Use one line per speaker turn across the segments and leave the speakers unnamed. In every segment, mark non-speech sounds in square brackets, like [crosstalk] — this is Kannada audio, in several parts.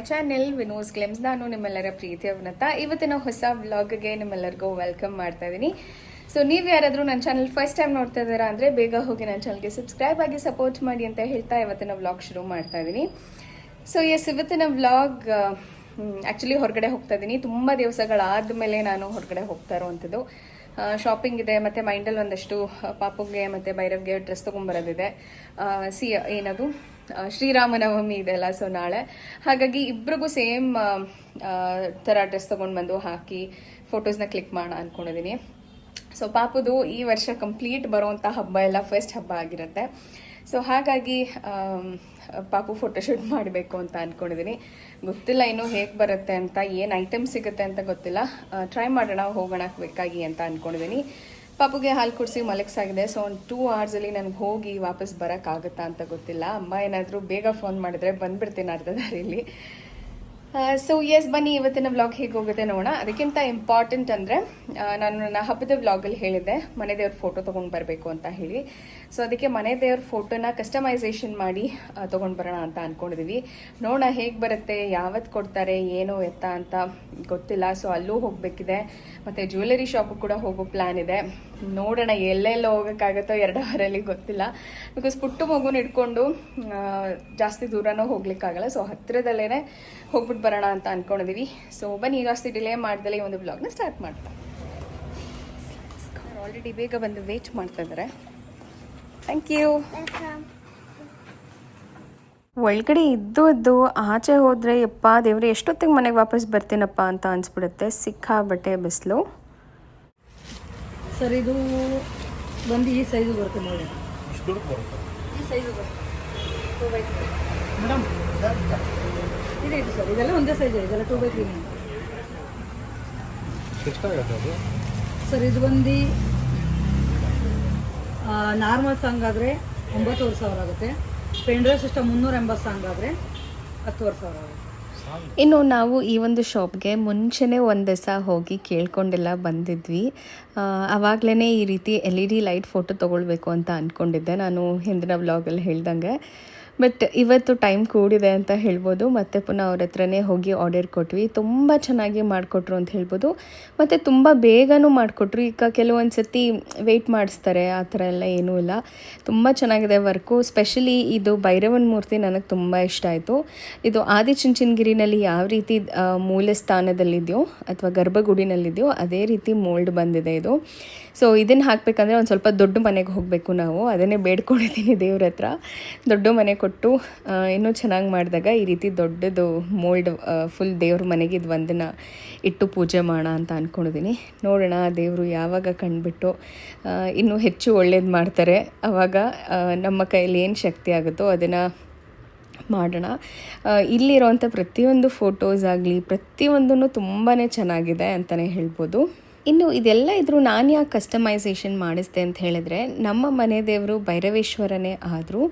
My channel ವಿನೋಸ್ ಗ್ಲೆಮ್ಸ್. ನಾನು ನಿಮ್ಮೆಲ್ಲರ ಪ್ರೀತಿ ಅವನತ್ತ ಇವತ್ತಿನ ಹೊಸ ವ್ಲಾಗ್ಗೆ ನಿಮ್ಮೆಲ್ಲರಿಗೂ ವೆಲ್ಕಮ್ ಮಾಡ್ತಾ ಇದ್ದೀನಿ ಸೊ ನೀವು ಯಾರಾದರೂ ನನ್ನ ಚಾನಲ್ ಫಸ್ಟ್ ಟೈಮ್ ನೋಡ್ತಾ ಇದ್ದೀರಾ ಅಂದರೆ ಬೇಗ ಹೋಗಿ ನನ್ನ ಚಾನಲ್ಗೆ ಸಬ್ಸ್ಕ್ರೈಬ್ ಆಗಿ ಸಪೋರ್ಟ್ ಮಾಡಿ ಅಂತ ಹೇಳ್ತಾ ಇವತ್ತಿನ ವ್ಲಾಗ್ ಶುರು ಮಾಡ್ತಾ ಇದ್ದೀನಿ ಸೊ ಎಸ್ ಇವತ್ತಿನ ವ್ಲಾಗ್ ಆ್ಯಕ್ಚುಲಿ ಹೊರಗಡೆ ಹೋಗ್ತಾ ಇದ್ದೀನಿ ತುಂಬ ದಿವಸಗಳಾದ ಮೇಲೆ ನಾನು ಹೊರಗಡೆ ಹೋಗ್ತಾ ಇರೋವಂಥದ್ದು. ಶಾಪಿಂಗ್ ಇದೆ, ಮತ್ತು ಮೈಂಡಲ್ಲಿ ಒಂದಷ್ಟು ಪಾಪುಗೆ ಮತ್ತು ಭೈರವ್ಗೆ ಡ್ರೆಸ್ ತೊಗೊಂಬರೋದಿದೆ ಸಿ, ಏನದು? ಶ್ರೀರಾಮನವಮಿ ಇದೆಲ್ಲ ಸೊ ನಾಳೆ. ಹಾಗಾಗಿ ಇಬ್ರಿಗೂ ಸೇಮ್ ಥರ ಡ್ರೆಸ್ ತೊಗೊಂಡು ಬಂದು ಹಾಕಿ ಫೋಟೋಸ್ನ ಕ್ಲಿಕ್ ಮಾಡೋಣ ಅಂದ್ಕೊಂಡಿದ್ದೀನಿ ಸೊ ಪಾಪುದು ಈ ವರ್ಷ ಕಂಪ್ಲೀಟ್ ಬರುವಂಥ ಹಬ್ಬ ಎಲ್ಲ ಫಸ್ಟ್ ಹಬ್ಬ ಆಗಿರುತ್ತೆ. ಸೊ ಹಾಗಾಗಿ ಪಾಪು ಫೋಟೋಶೂಟ್ ಮಾಡಬೇಕು ಅಂತ ಅಂದ್ಕೊಂಡಿದ್ದೀನಿ ಗೊತ್ತಿಲ್ಲ ಇನ್ನೂ ಹೇಗೆ ಬರುತ್ತೆ ಅಂತ, ಏನು ಐಟಮ್ ಸಿಗುತ್ತೆ ಅಂತ ಗೊತ್ತಿಲ್ಲ. ಟ್ರೈ ಮಾಡೋಣ, ಹೋಗೋಣ ಬೇಕಾಗಿ ಅಂತ ಅಂದ್ಕೊಂಡಿದ್ದೀನಿ ಪಾಪುಗೆ ಹಾಲು ಕುಡಿಸಿ ಮಲಗಿಸಾಗಿದೆ. ಸೊ ಒಂದು ಟೂ ಅವರ್ಸಲ್ಲಿ ನನಗೆ ಹೋಗಿ ವಾಪಸ್ ಬರೋಕ್ಕಾಗುತ್ತಾ ಅಂತ ಗೊತ್ತಿಲ್ಲ. ಅಮ್ಮ ಏನಾದರೂ ಬೇಗ ಫೋನ್ ಮಾಡಿದ್ರೆ ಬಂದ್ಬಿಡ್ತೀನಿ ಅರ್ಧ ದಾರಿಲಿ. ಸೊ ಎಸ್ ಬನ್ನಿ, ಇವತ್ತಿನ ವ್ಲಾಗ್ ಹೇಗೆ ಹೋಗುತ್ತೆ ನೋಡೋಣ. ಅದಕ್ಕಿಂತ ಇಂಪಾರ್ಟೆಂಟ್ ಅಂದರೆ ನಾನು ನನ್ನ ಹಬ್ಬದ ವ್ಲಾಗಲ್ಲಿ ಹೇಳಿದ್ದೆ. ಮನೆ ದೇವ್ರ ಫೋಟೋ ತೊಗೊಂಡು ಬರಬೇಕು ಅಂತ ಹೇಳಿ. ಸೊ ಅದಕ್ಕೆ ಮನೆ ದೇವ್ರ ಫೋಟೋನ ಕಸ್ಟಮೈಸೇಷನ್ ಮಾಡಿ ತೊಗೊಂಡು ಬರೋಣ ಅಂತ ಅಂದ್ಕೊಂಡಿದ್ದೀವಿ ನೋಡೋಣ ಹೇಗೆ ಬರುತ್ತೆ ಯಾವತ್ತು ಕೊಡ್ತಾರೆ, ಏನು ಎತ್ತ ಅಂತ ಗೊತ್ತಿಲ್ಲ. ಸೊ ಅಲ್ಲೂ ಹೋಗಬೇಕಿದೆ. ಮತ್ತು ಜ್ಯುವೆಲರಿ ಶಾಪು ಕೂಡ ಹೋಗೋ ಪ್ಲ್ಯಾನ್ ಇದೆ. ನೋಡೋಣ ಎಲ್ಲೆಲ್ಲ ಹೋಗೋಕ್ಕಾಗತ್ತೋ ಎರಡು ಅವರಲ್ಲಿ ಗೊತ್ತಿಲ್ಲ. ಬಿಕಾಸ್ ಪುಟ್ಟು ಮಗುನ ಇಟ್ಕೊಂಡು ಜಾಸ್ತಿ ದೂರನೂ ಹೋಗ್ಲಿಕ್ಕಾಗಲ್ಲ. ಸೊ ಹತ್ತಿರದಲ್ಲೇ ಹೋಗ್ಬಿಟ್ಟು ಬರೋಣ ಅಂತ ಅಂದ್ಕೊಂಡಿದ್ದೀವಿ ಸೊ ಬನ್ನಿ ಜಾಸ್ತಿ ಡಿಲೇ ಮಾಡ್ದಲೇ ಈ ಒಂದು ಬ್ಲಾಗ್ನ ಸ್ಟಾರ್ಟ್ ಮಾಡ್ತಾ. ಆಲ್ರೆಡಿ ಬೇಗ ಬಂದು ವೇಟ್ ಮಾಡ್ತಾ ಇದ್ದಾರೆ ಥ್ಯಾಂಕ್ ಯು ಒಳಗಡೆ ಇದ್ದು ಇದ್ದು ಆಚೆ ಹೋದರೆ ಯಪ್ಪ ದೇವ್ರೆ ಎಷ್ಟೊತ್ತಿಗೆ ಮನೆಗೆ ವಾಪಸ್ ಬರ್ತೀನಪ್ಪ? ಅಂತ ಅನಿಸ್ಬಿಡುತ್ತೆ. ಸಿಕ್ಕಾಬಟ್ಟೆ ಬಿಸಿಲು.
ಸರ್ ಇದು ಬಂದು ಈ ಸೈಜು ಬರುತ್ತೆ ನೋಡಿ. ಈ ಸೈಜು ಬರುತ್ತೆ. ಇದೆ ಇದು ಸರ್. ಇದೆಲ್ಲ ಒಂದೇ ಸೈಜ್ ಇದೆಲ್ಲ ಟೂ ಬೈ ತ್ರೀ ಸರ್ ಇದು ಬಂದು ನಾರ್ಮಲ್ ಸಾಂಗ್ ಆದರೆ ಒಂಬತ್ತುವರೆ ಸಾವಿರ ಆಗುತ್ತೆ ಪೆಂಡ್ರೈವ್ ಸಿಸ್ಟಮ್ ಮುನ್ನೂರ ಎಂಬತ್ತು ಸಾಂಗ್ ಆದರೆ ಹತ್ತುವರೆ ಸಾವಿರ ಆಗುತ್ತೆ
ಇನ್ನು ನಾವು ಈ ಒಂದು ಶಾಪ್ಗೆ ಮುಂಚೆನೇ ಒಂದು ದಿವಸ ಹೋಗಿ ಕೇಳ್ಕೊಂಡೆಲ್ಲ ಬಂದಿದ್ವಿ. ಆವಾಗಲೇ ಈ ರೀತಿ L E D light photo ತೊಗೊಳ್ಬೇಕು ಅಂತ ಅಂದ್ಕೊಂಡಿದ್ದೆ ನಾನು ಹಿಂದಿನ ಬ್ಲಾಗಲ್ಲಿ ಹೇಳ್ದಂಗೆ. ಬಟ್ ಇವತ್ತು ಟೈಮ್ ಕೂಡಿದೆ ಅಂತ ಹೇಳ್ಬೋದು. ಮತ್ತೆ ಪುನಃ ಅವ್ರ ಹತ್ರನೇ ಹೋಗಿ ಆರ್ಡರ್ ಕೊಟ್ವಿ. ತುಂಬ ಚೆನ್ನಾಗಿ ಮಾಡಿಕೊಟ್ರು ಅಂತ ಹೇಳ್ಬೋದು. ಮತ್ತು ತುಂಬ ಬೇಗನೂ ಮಾಡಿಕೊಟ್ರು. ಈಗ ಕೆಲವೊಂದು ಸತಿ ವೆಯ್ಟ್ ಮಾಡಿಸ್ತಾರೆ. ಆ ಥರ ಎಲ್ಲ ಏನೂ ಇಲ್ಲ. ತುಂಬ ಚೆನ್ನಾಗಿದೆ ವರ್ಕು ಸ್ಪೆಷಲಿ ಇದು ಭೈರವನ್ ಮೂರ್ತಿ ನನಗೆ ತುಂಬ ಇಷ್ಟ ಆಯಿತು. ಇದು ಆದಿಚುಂಚನಗಿರಿನಲ್ಲಿ ಯಾವ ರೀತಿ ಮೂಲೆ ಸ್ಥಾನದಲ್ಲಿದೆಯೋ ಅಥವಾ ಗರ್ಭಗುಡಿನಲ್ಲಿದೆಯೋ ಅದೇ ರೀತಿ ಮೋಲ್ಡ್ ಬಂದಿದೆ ಇದು. ಸೊ ಇದನ್ನು ಹಾಕಬೇಕಂದ್ರೆ ಒಂದು ಸ್ವಲ್ಪ ದೊಡ್ಡ ಮನೆಗೆ ಹೋಗಬೇಕು ನಾವು. ಅದನ್ನೇ ಬೇಡ್ಕೊಂಡಿದ್ದೀನಿ ದೇವ್ರ ಹತ್ರ. ದೊಡ್ಡ ಮನೆ ಆ, ಇನ್ನೂ ಚೆನ್ನಾಗಿ ಮಾಡಿದಾಗ ಈ ರೀತಿ ದೊಡ್ಡದು ಮೋಲ್ಡ್ ಫುಲ್ ದೇವ್ರ ಮನೆಗೆ ಇದು ಒಂದನ್ನು ಇಟ್ಟು ಪೂಜೆ ಮಾಡೋಣ ಅಂತ ಅಂದ್ಕೊಂಡಿದ್ದೀನಿ ನೋಡೋಣ ದೇವರು ಯಾವಾಗ ಕಂಡುಬಿಟ್ಟು ಇನ್ನೂ ಹೆಚ್ಚು ಒಳ್ಳೇದು ಮಾಡ್ತಾರೆ. ಆವಾಗ ನಮ್ಮ ಕೈಯಲ್ಲಿ ಏನು ಶಕ್ತಿ ಆಗುತ್ತೋ ಅದನ್ನು ಮಾಡೋಣ. ಇಲ್ಲಿರೋವಂಥ ಪ್ರತಿಯೊಂದು ಫೋಟೋಸ್ ಆಗಲಿ ಪ್ರತಿಯೊಂದೂ ತುಂಬಾ ಚೆನ್ನಾಗಿದೆ ಅಂತಲೇ ಹೇಳ್ಬೋದು. ಇನ್ನು ಇದೆಲ್ಲ ಇದ್ರೂ ನಾನು ಯಾಕೆ ಕಸ್ಟಮೈಸೇಷನ್ ಮಾಡಿಸ್ದೆ ಅಂತ ಹೇಳಿದ್ರೆ, ನಮ್ಮ ಮನೆ ದೇವರು ಭೈರವೇಶ್ವರನೇ ಆದರೂ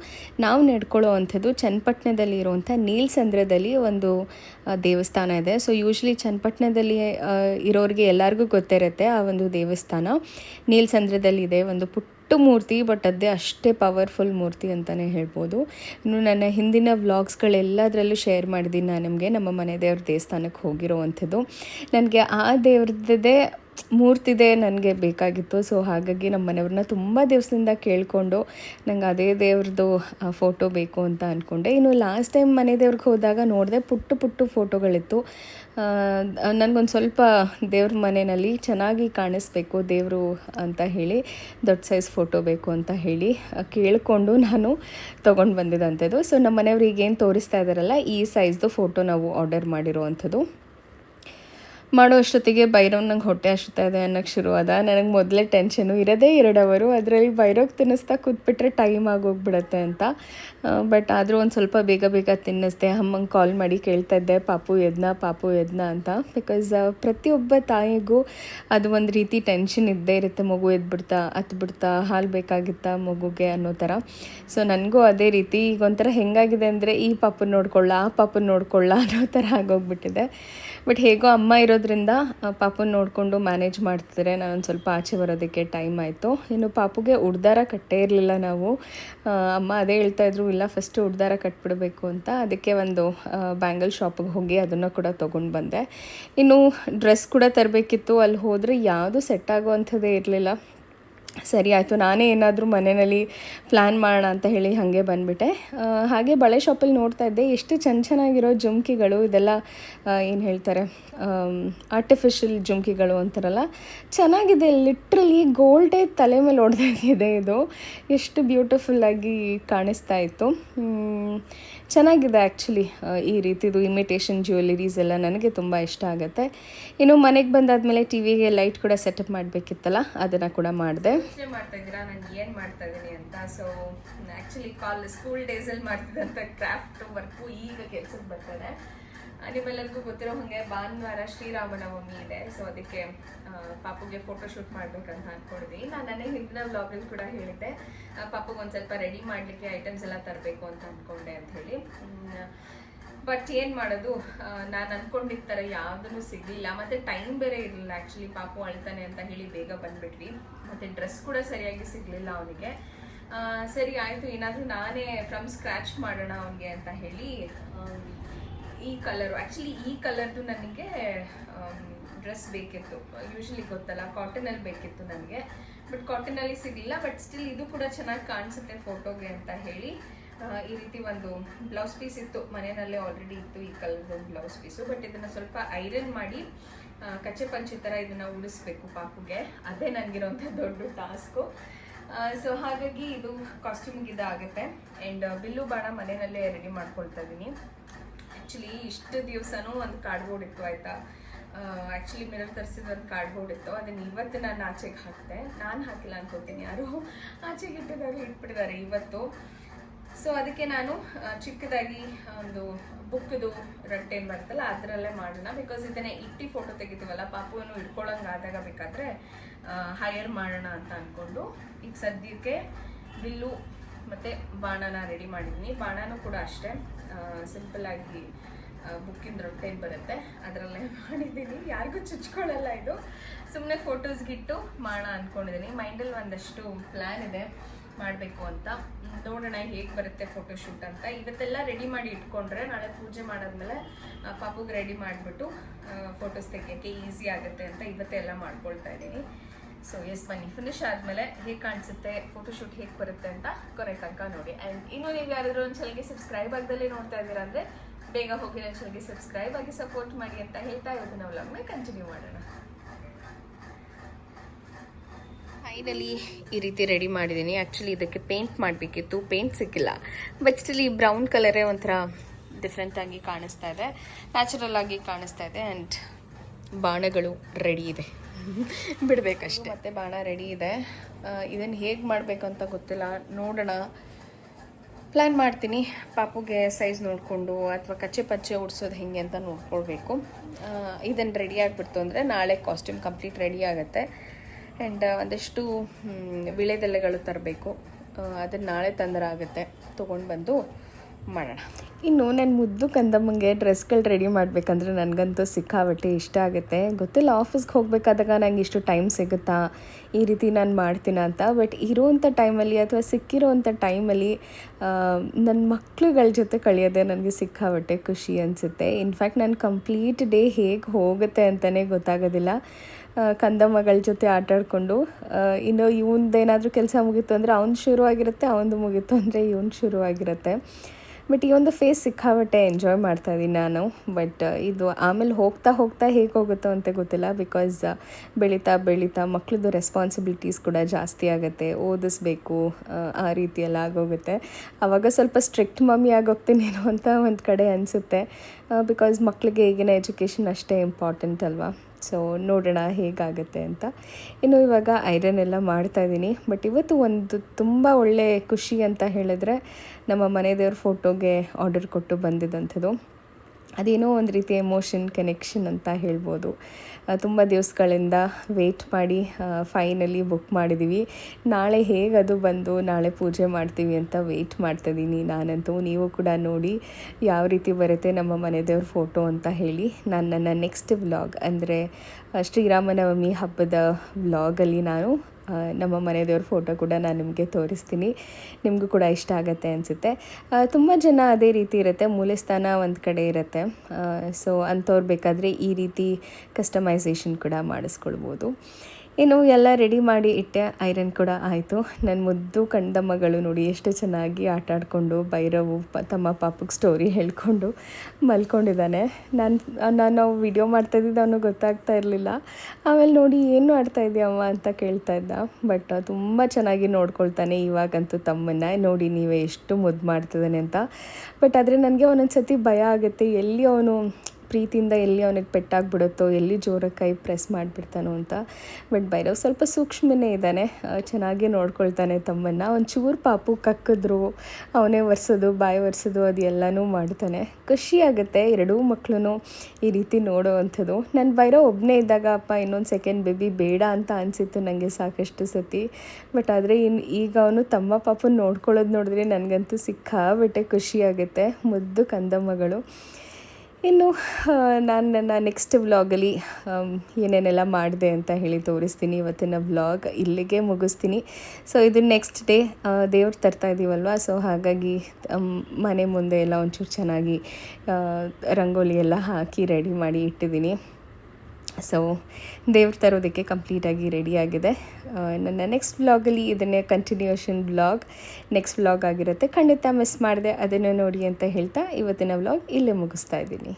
ನಾವು ನಡ್ಕೊಳ್ಳೋ ಅಂಥದ್ದು ಚನ್ನಪಟ್ಟಣದಲ್ಲಿ ಇರುವಂಥ ನೀಲ್ಸಂದ್ರದಲ್ಲಿ ಒಂದು ದೇವಸ್ಥಾನ ಇದೆ. ಸೊ ಯೂಶ್ವಲಿ ಚನ್ನಪಟ್ಟಣದಲ್ಲಿ ಇರೋರಿಗೆ ಎಲ್ಲರಿಗೂ ಗೊತ್ತಿರುತ್ತೆ ಆ ಒಂದು ದೇವಸ್ಥಾನ. ನೀಲ್ಸಂದ್ರದಲ್ಲಿ ಇದೆ ಒಂದು ಪುಟ್ಟ ಮೂರ್ತಿ, ಬಟ್ ಅದೇ ಅಷ್ಟೇ ಪವರ್ಫುಲ್ ಮೂರ್ತಿ ಅಂತಲೇ ಹೇಳ್ಬೋದು. ಇನ್ನು ನನ್ನ ಹಿಂದಿನ ವ್ಲಾಗ್ಸ್ಗಳೆಲ್ಲದರಲ್ಲೂ ಶೇರ್ ಮಾಡಿದ್ದೀನಿ ನಾನು ನಿಮಗೆ, ನಮ್ಮ ಮನೆ ದೇವ್ರ ದೇವಸ್ಥಾನಕ್ಕೆ ಹೋಗಿರೋ ಅಂಥದ್ದು. ನನಗೆ ಆ ದೇವ್ರದ್ದೇ ಮೂರ್ತಿದೆ ನನಗೆ ಬೇಕಾಗಿತ್ತು. ಸೊ ಹಾಗಾಗಿ ನಮ್ಮ ಮನೆಯವ್ರನ್ನ ತುಂಬ ದಿವಸದಿಂದ ಕೇಳಿಕೊಂಡು ನಂಗೆ ಅದೇ ದೇವ್ರದ್ದು ಫೋಟೋ ಬೇಕು ಅಂತ ಅಂದ್ಕೊಂಡೆ ಇನ್ನು ಲಾಸ್ಟ್ ಟೈಮ್ ಮನೆ ದೇವ್ರಿಗೆ ಹೋದಾಗ ನೋಡಿದೆ ಪುಟ್ಟು ಪುಟ್ಟು ಫೋಟೋಗಳಿತ್ತು. ನನಗೊಂದು ಸ್ವಲ್ಪ ದೇವ್ರ ಮನೆಯಲ್ಲಿ ಚೆನ್ನಾಗಿ ಕಾಣಿಸ್ಬೇಕು, ದೇವರು ಅಂತ ಹೇಳಿ, ದೊಡ್ಡ ಸೈಜ್ ಫೋಟೋ ಬೇಕು ಅಂತ ಹೇಳಿ ಕೇಳಿಕೊಂಡು ನಾನು ತೊಗೊಂಡು ಬಂದಿದ್ದಂಥದ್ದು ಸೊ ನಮ್ಮ ಮನೆಯವ್ರು ಈಗೇನು ತೋರಿಸ್ತಾ ಇದ್ದಾರಲ್ಲ ಈ ಸೈಜ್ದು ಫೋಟೋ ನಾವು ಆರ್ಡರ್ ಮಾಡಿರೋ ಅಂಥದ್ದು ಮಾಡೋ ಅಷ್ಟೊತ್ತಿಗೆ ಭೈರವ್ ನಂಗೆ ಹೊಟ್ಟೆ ಹಸುತ್ತಾ ಇದೆ ಅನ್ನೋಕ್ಕೆ ಶುರುವಾದ. ನನಗೆ ಮೊದಲೇ ಟೆನ್ಷನು ಇರೋದೇ ಎರಡು ಅವರು ಅದರಲ್ಲಿ ಭೈರವ್ ತಿನ್ನಿಸ್ತಾ ಕೂತ್ಬಿಟ್ರೆ ಟೈಮ್ ಆಗೋಗ್ಬಿಡತ್ತೆ ಅಂತ. ಬಟ್ ಆದರೂ ಒಂದು ಸ್ವಲ್ಪ ಬೇಗ ಬೇಗ ತಿನ್ನಿಸ್ದೆ. ಅಮ್ಮಂಗೆ ಕಾಲ್ ಮಾಡಿ ಕೇಳ್ತಾ ಇದ್ದೆ, ಪಾಪು ಯದ್ನ ಪಾಪು ಎದ್ನ ಅಂತ. ಬಿಕಾಸ್ ಪ್ರತಿಯೊಬ್ಬ ತಾಯಿಗೂ ಅದು ಒಂದು ರೀತಿ ಟೆನ್ಷನ್ ಇದ್ದೇ ಇರುತ್ತೆ. ಮಗು ಎದ್ಬಿಡ್ತಾ, ಹತ್ಬಿಡ್ತಾ, ಹಾಲು ಬೇಕಾಗಿತ್ತಾ ಮಗುಗೆ ಅನ್ನೋ ಥರ. ಸೊ ನನಗೂ ಅದೇ ರೀತಿ ಈಗ ಒಂಥರ ಹೆಂಗಾಗಿದೆ ಅಂದರೆ, ಈ ಪಾಪನ ನೋಡ್ಕೊಳ್ಳ ಆ ಪಾಪನ ನೋಡ್ಕೊಳ್ಳ ಅನ್ನೋ ಥರ ಆಗೋಗ್ಬಿಟ್ಟಿದೆ. ಬಟ್ ಹೇಗೋ ಅಮ್ಮ ಇರೋದ್ರಿಂದ ಪಾಪನ ನೋಡಿಕೊಂಡು ಮ್ಯಾನೇಜ್ ಮಾಡ್ತಿದ್ರೆ ನಾನೊಂದು ಸ್ವಲ್ಪ ಆಚೆ ಬರೋದಕ್ಕೆ ಟೈಮ್ ಆಯಿತು. ಇನ್ನು ಪಾಪುಗೆ ಉಡ್ದಾರ ಕಟ್ಟೇ ಇರಲಿಲ್ಲ ನಾವು. ಅಮ್ಮ ಅದೇ ಹೇಳ್ತಾ ಇದ್ರು, ಇಲ್ಲ ಫಸ್ಟು ಉಡ್ದಾರ ಕಟ್ಬಿಡಬೇಕು ಅಂತ. ಅದಕ್ಕೆ ಒಂದು ಬ್ಯಾಂಗಲ್ ಶಾಪಿಗೆ ಹೋಗಿ ಅದನ್ನು ಕೂಡ ತೊಗೊಂಡು ಬಂದೆ. ಇನ್ನು ಡ್ರೆಸ್ ಕೂಡ ತರಬೇಕಿತ್ತು. ಅಲ್ಲಿ ಹೋದರೆ ಯಾವುದು ಸೆಟ್ ಆಗುವಂಥದ್ದೇ ಇರಲಿಲ್ಲ. ಸರಿ, ಆಯಿತು. ನಾನೇ ಏನಾದರೂ ಮನೆಯಲ್ಲಿ ಪ್ಲ್ಯಾನ್ ಮಾಡೋಣ ಅಂತ ಹೇಳಿ ಹಾಗೆ ಬಂದುಬಿಟ್ಟೆ. ಹಾಗೆ ಬಳೆ ಶಾಪಲ್ಲಿ ನೋಡ್ತಾ ಇದ್ದೆ. ಎಷ್ಟು ಚೆನ್ನ ಚೆನ್ನಾಗಿರೋ ಜುಮ್ಕಿಗಳು ಇದೆಲ್ಲ ಏನು ಹೇಳ್ತಾರೆ ಆರ್ಟಿಫಿಷಿಯಲ್ ಜುಮ್ಕಿಗಳು ಅಂತಾರಲ್ಲ, ಚೆನ್ನಾಗಿದೆ. ಲಿಟ್ರಲಿ ಗೋಲ್ಡೇ ತಲೆ ಮೇಲೆ ಹೊಡೆದಾಗಿದೆ ಇದು. ಎಷ್ಟು ಬ್ಯೂಟಿಫುಲ್ಲಾಗಿ ಕಾಣಿಸ್ತಾ ಇತ್ತು. ಚೆನ್ನಾಗಿದೆ ಆ್ಯಕ್ಚುಲಿ ಈ ರೀತಿದು ಇಮಿಟೇಷನ್ ಜ್ಯುವೆಲರೀಸ್ ಎಲ್ಲ ನನಗೆ ತುಂಬ ಇಷ್ಟ ಆಗುತ್ತೆ. ಇನ್ನು ಮನೆಗೆ ಬಂದಾದ್ಮೇಲೆ ಟಿ ವಿಗೆ ಲೈಟ್ ಕೂಡ ಸೆಟಪ್ ಮಾಡಬೇಕಿತ್ತಲ್ಲ, ಅದನ್ನು ಕೂಡ ಮಾಡಿದೆ. ಮಾಡ್ತಾ ಇದ್ದೀರಾ? ನಾನು ಏನು ಮಾಡ್ತಾ ಇದ್ದೀನಿ ಅಂತ? ಸೊ ಆ್ಯಕ್ಚುಲಿ ಕಾಲ್ ಸ್ಕೂಲ್ ಡೇಸಲ್ಲಿ ಮಾಡ್ತಿದ್ದಂಥ ಕ್ರಾಫ್ಟ್ ವರ್ಕು ಈಗ ಕೆಲ್ಸಕ್ಕೆ ಬರ್ತದೆ ನಿಮ್ಮೆಲ್ಲರಿಗೂ ಗೊತ್ತಿರೋ ಹಾಗೆ ಭಾನುವಾರ ಶ್ರೀರಾಮನವಮಿ ಇದೆ. ಸೊ ಅದಕ್ಕೆ ಪಾಪುಗೆ ಫೋಟೋ ಶೂಟ್ ಮಾಡ್ಬೇಕಂತ ಅಂದ್ಕೊಂಡಿದ್ವಿ ನಾನು ನನ್ನ ಹಿಂದಿನ ವ್ಲಾಗಲ್ಲಿ ಕೂಡ ಹೇಳಿದ್ದೆ. ಪಾಪುಗೆ ಒಂದು ಸ್ವಲ್ಪ ರೆಡಿ ಮಾಡಲಿಕ್ಕೆ ಐಟಮ್ಸ್ ಎಲ್ಲ ತರಬೇಕು ಅಂತ ಅಂದ್ಕೊಂಡೆ ಅಂತ ಹೇಳಿ. ಬಟ್ ಏನು ಮಾಡೋದು? ನಾನು ಅನ್ಕೊಂಡಿದ್ದ ಥರ ಯಾವುದೂ ಸಿಗಲಿಲ್ಲ. ಮತ್ತು ಟೈಮ್ ಬೇರೆ ಇರಲಿಲ್ಲ. ಆ್ಯಕ್ಚುಲಿ ಪಾಪು ಅಳ್ತಾನೆ ಅಂತ ಹೇಳಿ ಬೇಗ ಬಂದ್ಬಿಟ್ವಿ. ಮತ್ತು ಡ್ರೆಸ್ ಕೂಡ ಸರಿಯಾಗಿ ಸಿಗಲಿಲ್ಲ ಅವನಿಗೆ. ಸರಿ, ಆಯಿತು. ಏನಾದರೂ ನಾನೇ ಫ್ರಮ್ ಸ್ಕ್ರ್ಯಾಚ್ ಮಾಡೋಣ ಅವನಿಗೆ ಅಂತ ಹೇಳಿ ಈ ಕಲರು ಆ್ಯಕ್ಚುಲಿ ಈ ಕಲರ್ದು ನನಗೆ ಡ್ರೆಸ್ ಬೇಕಿತ್ತು. ಯೂಶ್ವಲಿ ಗೊತ್ತಲ್ಲ ಕಾಟನಲ್ಲಿ ಬೇಕಿತ್ತು ನನಗೆ. ಬಟ್ ಕಾಟನಲ್ಲಿ ಸಿಗಲಿಲ್ಲ ಬಟ್ ಸ್ಟಿಲ್ ಇದು ಕೂಡ ಚೆನ್ನಾಗಿ ಕಾಣಿಸುತ್ತೆ ಫೋಟೋಗೆ ಅಂತ ಹೇಳಿ. ಈ ರೀತಿ ಒಂದು ಬ್ಲೌಸ್ ಪೀಸ್ ಇತ್ತು. ಮನೆಯಲ್ಲೇ ಆಲ್ರೆಡಿ ಇತ್ತು ಈ ಕಲರ್ದು ಬ್ಲೌಸ್ ಪೀಸು ಬಟ್ ಇದನ್ನು ಸ್ವಲ್ಪ ಐರನ್ ಮಾಡಿ ಕಚ್ಚೆ ಪಂಚೆ ಥರ ಇದನ್ನು ಉಡಿಸ್ಬೇಕು ಪಾಪುಗೆ. ಅದೇ ನನಗಿರೋಂಥ ದೊಡ್ಡ ಟಾಸ್ಕು ಸೊ ಹಾಗಾಗಿ ಇದು ಕಾಸ್ಟ್ಯೂಮ್ಗೆ ಇದಾಗುತ್ತೆ ಆ್ಯಂಡ್ ಬಿಲ್ಲು ಬಾಣ ಮನೆಯಲ್ಲೇ ರೆಡಿ ಮಾಡ್ಕೊಳ್ತಾ ಇದ್ದೀನಿ ಆ್ಯಕ್ಚುಲಿ ಇಷ್ಟು ದಿವಸನೂ ಒಂದು ಕಾರ್ಡ್ಬೋರ್ಡ್ ಇತ್ತು ಆಯಿತಾ? ಆ್ಯಕ್ಚುಲಿ ಮಿರರ್ ತರಿಸಿದ ಒಂದು ಕಾರ್ಡ್ಬೋರ್ಡ್ ಇತ್ತು. ಅದನ್ನು ಇವತ್ತು ನಾನು ಆಚೆಗೆ ಹಾಕಿದೆ. ನಾನು ಹಾಕಿಲ್ಲ ಅನ್ಕೋತೀನಿ ಯಾರು. ಆಚೆಗೆ ಇಟ್ಟಿದ್ದಾರೆ, ಇಟ್ಬಿಟ್ಟಿದ್ದಾರೆ ಇವತ್ತು. ಸೊ ಅದಕ್ಕೆ ನಾನು ಚಿಕ್ಕದಾಗಿ ಒಂದು ಬುಕ್ದು ರಟ್ಟೇನು ಬರ್ತಲ್ಲ ಅದರಲ್ಲೇ ಮಾಡೋಣ. ಬಿಕಾಸ್ ಇದನ್ನೇ ಇಟ್ಟು ಫೋಟೋ ತೆಗಿತೀವಲ್ಲ, ಪಾಪುವನ್ನು ಇಟ್ಕೊಳ್ಳೋಂಗೆ ಆದಾಗ ಬೇಕಾದರೆ ಹೈಯರ್ ಮಾಡೋಣ ಅಂತ ಅಂದ್ಕೊಂಡು ಈಗ ಸದ್ಯಕ್ಕೆ ಬಿಲ್ಲು ಮತ್ತು ಬಾಣನ ರೆಡಿ ಮಾಡಿದ್ದೀನಿ ಬಾಣನೂ ಕೂಡ ಅಷ್ಟೇ. ಸಿಂಪಲ್ಲಾಗಿ ಬುಕ್ಕಿಂದ ರೊಟ್ಟೆ ಬರುತ್ತೆ. ಅದರಲ್ಲೇ [laughs] ಮಾಡಿದ್ದೀನಿ. ಯಾರಿಗೂ ಚುಚ್ಕೊಳ್ಳಲ್ಲ ಇದು. ಸುಮ್ಮನೆ ಫೋಟೋಸ್ಗಿಟ್ಟು ಮಾಡೋಣ ಅಂದ್ಕೊಂಡಿದ್ದೀನಿ ಮೈಂಡಲ್ಲಿ ಒಂದಷ್ಟು ಪ್ಲ್ಯಾನ್ ಇದೆ. ಮಾಡಬೇಕು ಅಂತ. ನೋಡೋಣ ಹೇಗೆ ಬರುತ್ತೆ ಫೋಟೋಶೂಟ್ ಅಂತ. ಇವತ್ತೆಲ್ಲ ರೆಡಿ ಮಾಡಿ ಇಟ್ಕೊಂಡ್ರೆ ನಾಳೆ ಪೂಜೆ ಮಾಡಾದ್ಮೇಲೆ ಪಾಪುಗೆ ರೆಡಿ ಮಾಡಿಬಿಟ್ಟು ಫೋಟೋಸ್ ತೆಗಿಯೋಕ್ಕೆ ಈಸಿ ಆಗುತ್ತೆ ಅಂತ ಇವತ್ತೆಲ್ಲ ಮಾಡ್ಕೊಳ್ತಾ ಇದ್ದೀನಿ. ಸೊ ಎಸ್ ಬನ್ನಿ. ಫಿನಿಶ್ ಆದಮೇಲೆ ಹೇಗೆ ಕಾಣಿಸುತ್ತೆ? ಫೋಟೋಶೂಟ್ ಹೇಗೆ ಬರುತ್ತೆ ಅಂತ ಕೊನೆ ತನಕ ನೋಡಿ. ಆ್ಯಂಡ್ ಇನ್ನೂ ನೀವು ಯಾರಾದರೂ ಒಂದು ಚಾನಲ್ಗೆ ಸಬ್ಸ್ಕ್ರೈಬ್ ಆಗದಲ್ಲಿ ನೋಡ್ತಾ ಇದ್ದೀರಾ ಅಂದರೆ ಬೇಗ ಹೋಗಿ ನನ್ನ ಚಾನಲ್ಗೆ ಸಬ್ಸ್ಕ್ರೈಬ್ ಆಗಿ ಸಪೋರ್ಟ್ ಮಾಡಿ ಅಂತ ಹೇಳ್ತಾ ಇರೋದು ನಾವು. ಲಗ್ನ ಕಂಟಿನ್ಯೂ ಮಾಡೋಣ. ಫೈನಲಿ ಈ ರೀತಿ ರೆಡಿ ಮಾಡಿದ್ದೀನಿ. ಆ್ಯಕ್ಚುಲಿ ಇದಕ್ಕೆ ಪೇಂಟ್ ಮಾಡಬೇಕಿತ್ತು. ಪೇಂಟ್ ಸಿಕ್ಕಿಲ್ಲ. ಬಟ್ ಸ್ಟಿಲ್ ಈ ಬ್ರೌನ್ ಕಲರೇ ಒಂಥರ ಡಿಫ್ರೆಂಟಾಗಿ ಕಾಣಿಸ್ತಾ ಇದೆ. ನ್ಯಾಚುರಲ್ ಆಗಿ ಕಾಣಿಸ್ತಾ ಇದೆ ಆ್ಯಂಡ್ ಬಾಣಗಳು ರೆಡಿ ಇದೆ. ಬಿಡಬೇಕಷ್ಟೆ. ಮತ್ತೆ ಬಾಣ ರೆಡಿ ಇದೆ. ಇದನ್ನು ಹೇಗೆ ಮಾಡಬೇಕು ಅಂತ ಗೊತ್ತಿಲ್ಲ. ನೋಡೋಣ. ಪ್ಲ್ಯಾನ್ ಮಾಡ್ತೀನಿ. ಪಾಪುಗೆ ಸೈಜ್ ನೋಡಿಕೊಂಡು ಅಥವಾ ಕಚ್ಚೆ ಪಚ್ಚೆ ಉಡ್ಸೋದು ಹೆಂಗೆ ಅಂತ ನೋಡ್ಕೊಳ್ಬೇಕು. ಇದನ್ನು ರೆಡಿ ಆಗಿಬಿಡ್ತು ಅಂದರೆ ನಾಳೆ ಕಾಸ್ಟ್ಯೂಮ್ ಕಂಪ್ಲೀಟ್ ರೆಡಿ ಆಗುತ್ತೆ. ಆ್ಯಂಡ್ ಒಂದಷ್ಟು ವಿಳೆದೆಲೆಗಳು ತರಬೇಕು. ಅದನ್ನು ನಾಳೆ ತೊಂದರೆ ಆಗುತ್ತೆ. ತೊಗೊಂಡು ಬಂದು ಮಾಡೋಣ. ಇನ್ನು ನಾನು ಮುದ್ದು ಕಂದಮ್ಮಂಗೆ ಡ್ರೆಸ್ಗಳು ರೆಡಿ ಮಾಡಬೇಕಂದ್ರೆ ನನಗಂತೂ ಸಿಕ್ಕಾಬಟ್ಟೆ ಇಷ್ಟ ಆಗುತ್ತೆ. ಗೊತ್ತಿಲ್ಲ ಆಫೀಸ್ಗೆ ಹೋಗಬೇಕಾದಾಗ ನಂಗೆ ಇಷ್ಟು ಟೈಮ್ ಸಿಗುತ್ತಾ? ಈ ರೀತಿ ನಾನು ಮಾಡ್ತೀನ ಅಂತ. ಬಟ್ ಇರೋವಂಥ ಟೈಮಲ್ಲಿ ಅಥವಾ ಸಿಕ್ಕಿರೋವಂಥ ಟೈಮಲ್ಲಿ ನನ್ನ ಮಕ್ಳುಗಳ ಜೊತೆ ಕಳೆಯೋದೇ ನನಗೆ ಸಿಕ್ಕಾಬಟ್ಟೆ ಖುಷಿ ಅನಿಸುತ್ತೆ. ಇನ್ಫ್ಯಾಕ್ಟ್ ನಾನು ಕಂಪ್ಲೀಟ್ ಡೇ ಹೇಗೆ ಹೋಗುತ್ತೆ ಅಂತಲೇ ಗೊತ್ತಾಗೋದಿಲ್ಲ. ಕಂದಮ್ಮಗಳ ಜೊತೆ ಆಟಾಡಿಕೊಂಡು ಇನ್ನು ಇವಂದೇನಾದರೂ ಕೆಲಸ ಮುಗೀತು ಅಂದರೆ ಅವ್ನು ಶುರುವಾಗಿರುತ್ತೆ, ಅವನದು ಮುಗೀತು ಅಂದರೆ ಇವನು ಶುರುವಾಗಿರುತ್ತೆ. ಬಟ್ ಈ ಒಂದು ಫೇಸ್ ಸಿಕ್ಕಾಬಟ್ಟೆ ಎಂಜಾಯ್ ಮಾಡ್ತಾ ಇದ್ದೀನಿ ನಾನು. ಬಟ್ ಇದು ಆಮೇಲೆ ಹೋಗ್ತಾ ಹೋಗ್ತಾ ಹೇಗೆ ಹೋಗುತ್ತೋ ಅಂತ ಗೊತ್ತಿಲ್ಲ ಬಿಕಾಸ್ ಬೆಳೀತಾ ಬೆಳೀತಾ ಮಕ್ಳದ್ದು ರೆಸ್ಪಾನ್ಸಿಬಿಲಿಟೀಸ್ ಕೂಡ ಜಾಸ್ತಿ ಆಗುತ್ತೆ. ಓದಿಸ್ಬೇಕು ಆ, ಆ ರೀತಿ ಎಲ್ಲ ಆಗೋಗುತ್ತೆ. ಆವಾಗ ಸ್ವಲ್ಪ ಸ್ಟ್ರಿಕ್ಟ್ ಮಮ್ಮಿ ಆಗೋಗ್ತೀನೇನೋ ಅಂತ ಒಂದು ಕಡೆ ಅನಿಸುತ್ತೆ. ಬಿಕಾಸ್ ಮಕ್ಕಳಿಗೆ ಈಗಿನ ಎಜುಕೇಷನ್ ಅಷ್ಟೇ ಇಂಪಾರ್ಟೆಂಟ್ ಅಲ್ವಾ? ಸೊ ನೋಡೋಣ ಹೇಗಾಗುತ್ತೆ ಅಂತ. ಇನ್ನು ಇವಾಗ ಐರನ್ ಎಲ್ಲ ಮಾಡ್ತಾ ಇದ್ದೀನಿ. ಬಟ್ ಇವತ್ತು ಒಂದು ತುಂಬ ಒಳ್ಳೆ ಖುಷಿ ಅಂತ ಹೇಳಿದ್ರೆ ನಮ್ಮ ಮನೆ ದೇವ್ರ ಫೋಟೋಗೆ ಆರ್ಡರ್ ಕೊಟ್ಟು ಬಂದಿದ್ದಂಥದ್ದು ಅದೇನೋ ಒಂದು ರೀತಿ ಎಮೋಷನ್ ಕನೆಕ್ಷನ್ ಅಂತ ಹೇಳ್ಬೋದು. ತುಂಬ ದಿವಸಗಳಿಂದ ವೆಯ್ಟ್ ಮಾಡಿ ಫೈನಲಿ ಬುಕ್ ಮಾಡಿದ್ದೀವಿ ನಾಳೆ ಹೇಗೆ ಅದು ಬಂದು ನಾಳೆ ಪೂಜೆ ಮಾಡ್ತೀವಿ ಅಂತ ವೆಯ್ಟ್ ಮಾಡ್ತಾಯಿದ್ದೀನಿ ನಾನಂತೂ. ನೀವು ಕೂಡ ನೋಡಿ ಯಾವ ರೀತಿ ಬರುತ್ತೆ ನಮ್ಮ ಮನೆ ದೇವ್ರ ಫೋಟೋ ಅಂತ ಹೇಳಿ ನಾನು ನನ್ನ ನೆಕ್ಸ್ಟ್ ವ್ಲಾಗ್ ಅಂದರೆ ಶ್ರೀರಾಮನವಮಿ ಹಬ್ಬದ ವ್ಲಾಗಲ್ಲಿ ನಾನು ನಮ್ಮ ಮನೆ ಫೋಟೋ ಕೂಡ ನಾನು ನಿಮಗೆ ತೋರಿಸ್ತೀನಿ. ನಿಮಗೂ ಕೂಡ ಇಷ್ಟ ಆಗುತ್ತೆ ಅನಿಸುತ್ತೆ. ತುಂಬ ಜನ ಅದೇ ರೀತಿ ಇರುತ್ತೆ. ಮೂಲೆ ಸ್ಥಾನ ಒಂದು ಕಡೆ ಇರುತ್ತೆ. ಸೊ ಅಂಥವ್ರು ಬೇಕಾದರೆ ಈ ರೀತಿ ಕಸ್ಟಮೈಸೇಷನ್ ಕೂಡ ಮಾಡಿಸ್ಕೊಳ್ಬೋದು. ಇನ್ನು ಎಲ್ಲ ರೆಡಿ ಮಾಡಿ ಇಟ್ಟೆ. ಐರನ್ ಕೂಡ ಆಯಿತು. ನನ್ನ ಮುದ್ದು ಕಂಡ ನೋಡಿ ಎಷ್ಟು ಚೆನ್ನಾಗಿ ಆಟ ಆಡಿಕೊಂಡು ಭೈರವು ಪ, ತಮ್ಮ ಪಾಪಕ್ಕೆ ಸ್ಟೋರಿ ಹೇಳ್ಕೊಂಡು ಮಲ್ಕೊಂಡಿದ್ದಾನೆ. ನಾನು ನಾನು ವಿಡಿಯೋ ಮಾಡ್ತಾಯಿದ್ದಿದ್ದು ಅವನು ಗೊತ್ತಾಗ್ತಾ ಇರಲಿಲ್ಲ. ಆಮೇಲೆ ನೋಡಿ, ಏನು ಆಡ್ತಾ ಇದೆಯಮ್ಮ ಅಂತ ಕೇಳ್ತಾ ಇದ್ದ. ಬಟ್ ತುಂಬ ಚೆನ್ನಾಗಿ ನೋಡ್ಕೊಳ್ತಾನೆ ಇವಾಗಂತೂ ತಮ್ಮನ್ನ. ನೋಡಿ, ನೀವೇ ಎಷ್ಟು ಮುದ್ದು ಮಾಡ್ತಿದ್ದಾನೆ ಅಂತ. ಬಟ್ ಆದರೆ ನನಗೆ ಒಂದೊಂದು ಸತಿ ಭಯ ಆಗುತ್ತೆ. ಎಲ್ಲಿ ಅವನು ಪ್ರೀತಿಯಿಂದ ಎಲ್ಲಿ ಅವನಿಗೆ ಪೆಟ್ಟಾಗ್ಬಿಡುತ್ತೋ, ಎಲ್ಲಿ ಜೋರಾಗಿ ಕೈ ಪ್ರೆಸ್ ಮಾಡಿಬಿಡ್ತಾನೋ ಅಂತ. ಬಟ್ ಭೈರವ್ ಸ್ವಲ್ಪ ಸೂಕ್ಷ್ಮನೇ ಇದ್ದಾನೆ. ಚೆನ್ನಾಗಿ ನೋಡ್ಕೊಳ್ತಾನೆ ತಮ್ಮನ್ನು. ಒಂಚೂರು ಪಾಪು ಕಕ್ಕಿದ್ರು, ಅವನೇ ಒರೆಸೋದು, ಬಾಯಿ ಒರೆಸೋದು, ಅದು ಎಲ್ಲನೂ ಮಾಡ್ತಾನೆ. ಖುಷಿ ಆಗುತ್ತೆ ಎರಡೂ ಮಕ್ಕಳು ಈ ರೀತಿ ನೋಡೋ ಅಂಥದ್ದು. ನನ್ನ ಭೈರವ್ ಒಬ್ಬನೇ ಇದ್ದಾಗ, ಅಪ್ಪ, ಇನ್ನೊಂದು ಸೆಕೆಂಡ್ ಬೇಬಿ ಬೇಡ ಅಂತ ಅನಿಸಿತ್ತು ನನಗೆ ಸಾಕಷ್ಟು ಸತಿ. ಬಟ್ ಆದರೆ ಇನ್ನು ಈಗ ಅವನು ತಮ್ಮ ಪಾಪನ ನೋಡ್ಕೊಳ್ಳೋದು ನೋಡಿದ್ರೆ ನನಗಂತೂ ಸಿಕ್ಕಾಬಿಟ್ಟೆ ಖುಷಿಯಾಗುತ್ತೆ. ಮುದ್ದು ಕಂದಮ್ಮಗಳು ಇನ್ನು ನಾನು ನನ್ನ ನೆಕ್ಸ್ಟ್ ವ್ಲಾಗಲ್ಲಿ ಏನೇನೆಲ್ಲ ಮಾಡಿದೆ ಅಂತ ಹೇಳಿ ತೋರಿಸ್ತೀನಿ ಇವತ್ತಿನ ವ್ಲಾಗ್ ಇಲ್ಲಿಗೆ ಮುಗಿಸ್ತೀನಿ. ಸೊ ಇದು ನೆಕ್ಸ್ಟ್ ಡೇ ದೇವ್ರು ತರ್ತಾ ಇದ್ದೀವಲ್ವ ಸೊ ಹಾಗಾಗಿ ಮನೆ ಮುಂದೆ ಎಲ್ಲ ಒಂಚೂರು ಚೆನ್ನಾಗಿ ರಂಗೋಲಿ ಎಲ್ಲ ಹಾಕಿ ರೆಡಿ ಮಾಡಿ ಇಟ್ಟಿದ್ದೀನಿ. ಸೊ ದೇವ್ರು ತರೋದಕ್ಕೆ ಕಂಪ್ಲೀಟಾಗಿ ರೆಡಿಯಾಗಿದೆ ನನ್ನ ನೆಕ್ಸ್ಟ್ ವ್ಲಾಗಲ್ಲಿ ಇದನ್ನೇ ಕಂಟಿನ್ಯೂಷನ್ ವ್ಲಾಗ್ ನೆಕ್ಸ್ಟ್ ವ್ಲಾಗ್ ಆಗಿರುತ್ತೆ. ಖಂಡಿತ ಮಿಸ್ ಮಾಡಿದೆ. ಅದನ್ನು ನೋಡಿ ಅಂತ ಹೇಳ್ತಾ ಇವತ್ತಿನ ವ್ಲಾಗ್ ಇಲ್ಲೇ ಮುಗಿಸ್ತಾ ಇದ್ದೀನಿ.